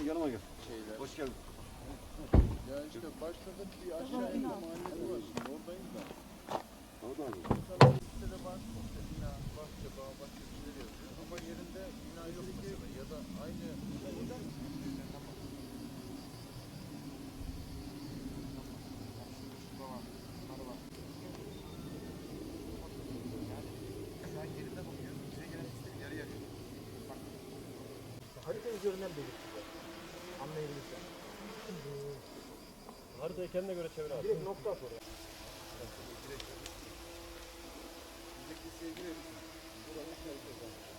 Gel yanıma gel. şeyler. Hoş geldin. Ya işte başladık bir aşağı inme mahallesi var şimdi oradayım da. Orada mı? Listede var işte bina, bahçe, bağ, bahçe bir şeyler yazıyor. Ama yerinde bina yok mesela ya da aynı Harita üzerinden belirtiyor. Anlayabilirsen. Haritayı kendine göre çevir abi. Direkt nokta at oraya.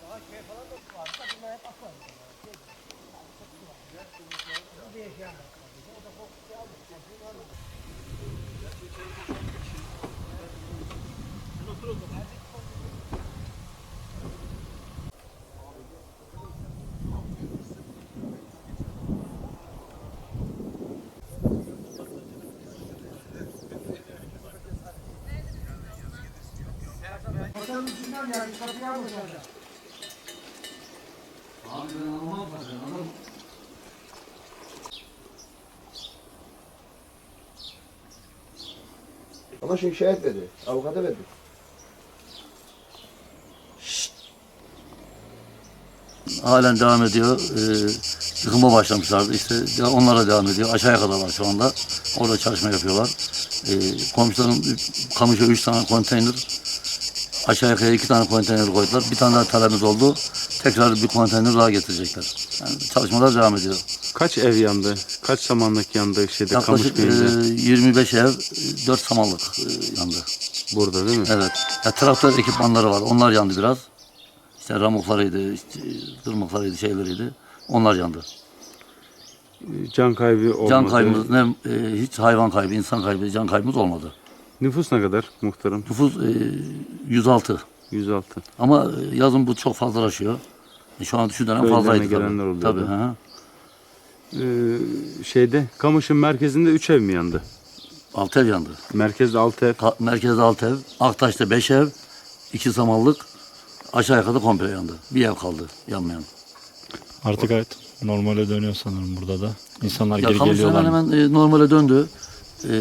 Daha şey falan da varsa bunlar hep akar. Bir yaşayan var. O da kokusu almış. Komşu var Bakalım içinden yani kapıyı almışlar. Ama şey şahit verdi. Avukata verdi. halen devam ediyor. Ee, yıkıma başlamışlardı. İşte onlara devam ediyor. Aşağıya kadar var şu anda. Orada çalışma yapıyorlar. Ee, komşuların kamışa üç tane konteyner, aşağı yukarı iki tane konteyner koydular. Bir tane daha talebimiz oldu. Tekrar bir konteyner daha getirecekler. Yani çalışmalar devam ediyor. Kaç ev yandı? Kaç samanlık yandı şeyde Yaklaşık e, köyünde? 25 ev, 4 samanlık e, yandı. Burada değil mi? Evet. Ya, traktör ekipmanları var. Onlar yandı biraz. İşte ramuklarıydı, işte, tırmıklarıydı, şeyleriydi. Onlar yandı. Can kaybı olmadı. Can kaybımız ne e, hiç hayvan kaybı, insan kaybı, can kaybımız olmadı. Nüfus ne kadar muhtarım? Nüfus e, 106. 106. Ama e, yazın bu çok fazlalaşıyor. E, şu an şu dönem Köylerine fazlaydı gelenler tabii. oluyor Tabii. da. hı. Ee, şeyde Kamış'ın merkezinde 3 ev mi yandı? Altı ev yandı. Merkezde 6 ev. Ka- merkezde altı ev, Aktaş'ta beş ev, iki samanlık, aşağı yukarı komple yandı. Bir ev kaldı yanmayan. Artık evet normale dönüyor sanırım burada da. İnsanlar Ya geri kamış geliyorlar. hemen hemen e, normale döndü. E,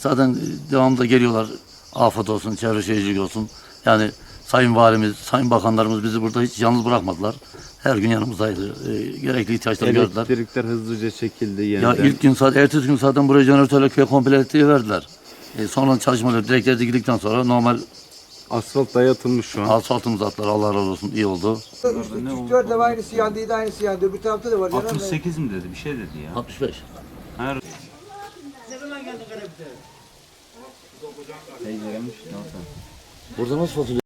zaten devamında geliyorlar. Afet olsun, çevre şehircilik olsun. Yani Sayın Valimiz, Sayın Bakanlarımız bizi burada hiç yalnız bırakmadılar. Her gün yanımızdaydı. E, gerekli ihtiyaçları gördüler. Elektrikler hızlıca çekildi Ya yeniden. ilk gün saat, ertesi gün zaten buraya jeneratörle köye komple elektriği verdiler. E, sonra çalışmaları direkler dikildikten sonra normal Asfalt dayatılmış şu an. asfaltımızı attılar. Allah razı olsun iyi oldu. Dört ev aynısı yandıydı aynısı yandı. Öbür tarafta da var. canım. 68 mi dedi? Bir şey dedi ya. 65. Her Burada nasıl fasulye?